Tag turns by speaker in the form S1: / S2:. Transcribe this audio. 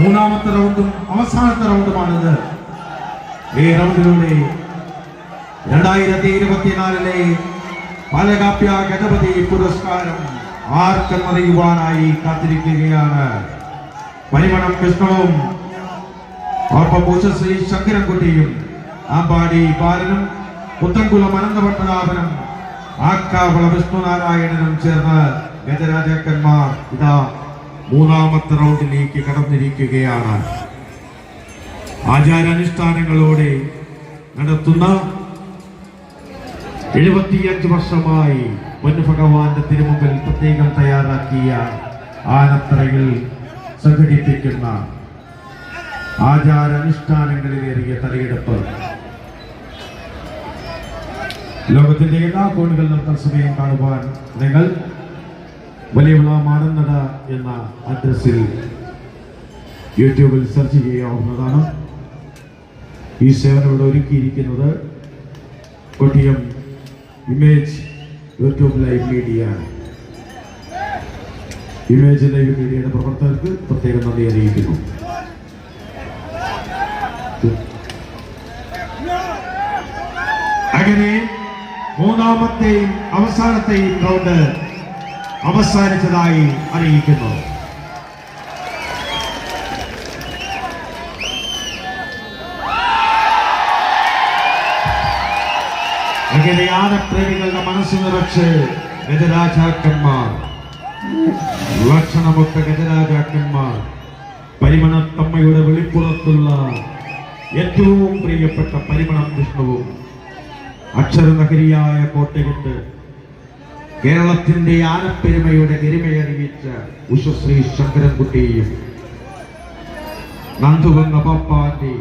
S1: മൂന്നാമത്തെ റൗണ്ടും അവസാനത്തെ റൗണ്ടുമാണിത്. ഈ റൗണ്ടിലൂടെ രണ്ടായിരത്തി ഇരുപത്തിനാലിലെ പാലകാപ്യ ഗണപതി പുരസ്കാരം ആർക്കെന്നറിയുവാനായി കാത്തിരിക്കുകയാണ്. പരിമണം കൃഷ്ണവും ശ്രീ ശങ്കരൻകുട്ടിയും ആമ്പാടി ബാലനും പുത്തൻകുളം അനന്തപത്മനാഭനും ആക്കാവള വിഷ്ണുനാരായണനും ചേർന്ന് ഗജരാജാക്കന്മാർ ഇതാ മൂന്നാമത്തെ റൗണ്ടിലേക്ക് കടന്നിരിക്കുകയാണ്. ആചാരാനുഷ്ഠാനങ്ങളോടെ നടത്തുന്ന എഴുപത്തിയഞ്ച് വർഷമായി പൊന്നുഭഗവാന്റെ തിരുമുമ്പിൽ പ്രത്യേകം തയ്യാറാക്കിയ ആനത്രയിൽ സംഘടിപ്പിക്കുന്ന ആചാരാനുഷ്ഠാനങ്ങളിലേറിയ തലയെടുപ്പ്. ലോകത്തിന്റെ എല്ലാ കോണുകളിലും തത്സമയം കാണുവാൻ നിങ്ങൾ വലിയ മാടന്നട എന്ന അഡ്രസ്സിൽ യൂട്യൂബിൽ സെർച്ച് ചെയ്യാവുന്നതാണ്. ഈ സേവനം ഇവിടെ ഒരുക്കിയിരിക്കുന്നത് Kottiyam image YouTube live media image live മീഡിയയുടെ പ്രവർത്തകർക്ക് പ്രത്യേകം നന്ദി അറിയിക്കുന്നു. അങ്ങനെ മൂന്നാമത്തെയും അവസാനത്തെയും റൗണ്ട് അവസാനിച്ചതായി അറിയിക്കുന്നു. അങ്ങനെ ആനപ്രേമികളുടെ മനസ്സ് നിറച്ച് ഗജരാജാക്കന്മാർ. ലക്ഷണമൊക്കെ ഗജരാജാക്കന്മാർ. പരിമണത്തമ്മയുടെ വെളിപ്പുറത്തുള്ള ഏറ്റവും പ്രിയപ്പെട്ട പരിമണം വിഷ്ണുവും അക്ഷരനഗരിയായ കോട്ടയത്ത് കേരളത്തിന്റെ ആനപ്പെരുമയുടെ ഗരിമയറിയിച്ച ഉഷശ്രീ ശങ്കരൻകുട്ടിയും നന്ദുവെന്ന പപ്പാന്റെ